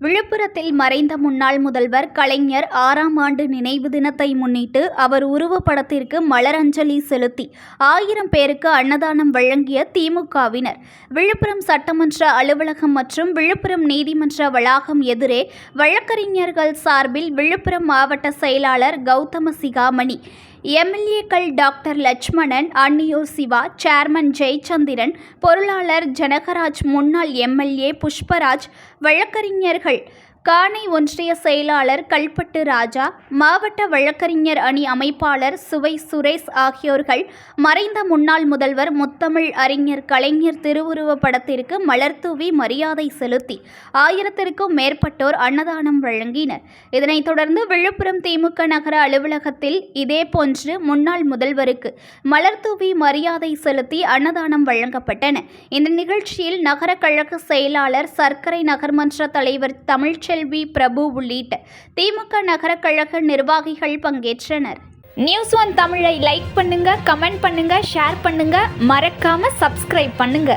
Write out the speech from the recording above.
விழுப்புரத்தில் மறைந்த முன்னாள் முதல்வர் கலைஞர் ஆறாம் ஆண்டு நினைவு தினத்தை முன்னிட்டு அவர் உருவப்படத்திற்கு மலரஞ்சலி செலுத்தி ஆயிரம் பேருக்கு அன்னதானம் வழங்கிய திமுகவினர். விழுப்புரம் சட்டமன்ற அலுவலகம் மற்றும் விழுப்புரம் நீதிமன்ற வளாகம் எதிரே வழக்கறிஞர்கள் சார்பில் விழுப்புரம் மாவட்ட செயலாளர் கௌதம சிகாமணி எம்எல்ஏக்கள் டாக்டர் லட்சுமணன் அன்னியூர் சிவா சேர்மன் ஜெயச்சந்திரன் பொருளாளர் ஜனகராஜ் முன்னாள் எம்எல்ஏ புஷ்பராஜ் வழக்கறிஞர்கள் காணை ஒன்றிய செயலாளர் கல்பட்டு ராஜா மாவட்ட வழக்கறிஞர் அணி அமைப்பாளர் சுவை சுரேஷ் ஆகியோர்கள் மறைந்த முன்னாள் முதல்வர் முத்தமிழ் அறிஞர் கலைஞர் திருவுருவ படத்திற்கு மலர்தூவி மரியாதை செலுத்தி ஆயிரத்திற்கும் மேற்பட்டோர் அன்னதானம் வழங்கினர். இதனைத் தொடர்ந்து விழுப்புரம் திமுக நகர அலுவலகத்தில் இதேபோன்று முன்னாள் முதல்வருக்கு மலர்தூவி மரியாதை செலுத்தி அன்னதானம் வழங்கப்பட்டன. இந்த நிகழ்ச்சியில் நகர கழக செயலாளர் சர்க்கரை நகர்மன்ற தலைவர் தமிழ்ச்செல்வி பிரபு உள்ளிட்ட திமுக நகர கழக நிர்வாகிகள் பங்கேற்றனர். நியூஸ் ஒன் தமிழை லைக் பண்ணுங்க கமெண்ட் பண்ணுங்க ஷேர் பண்ணுங்க. மறக்காம சப்ஸ்கிரைப் பண்ணுங்க.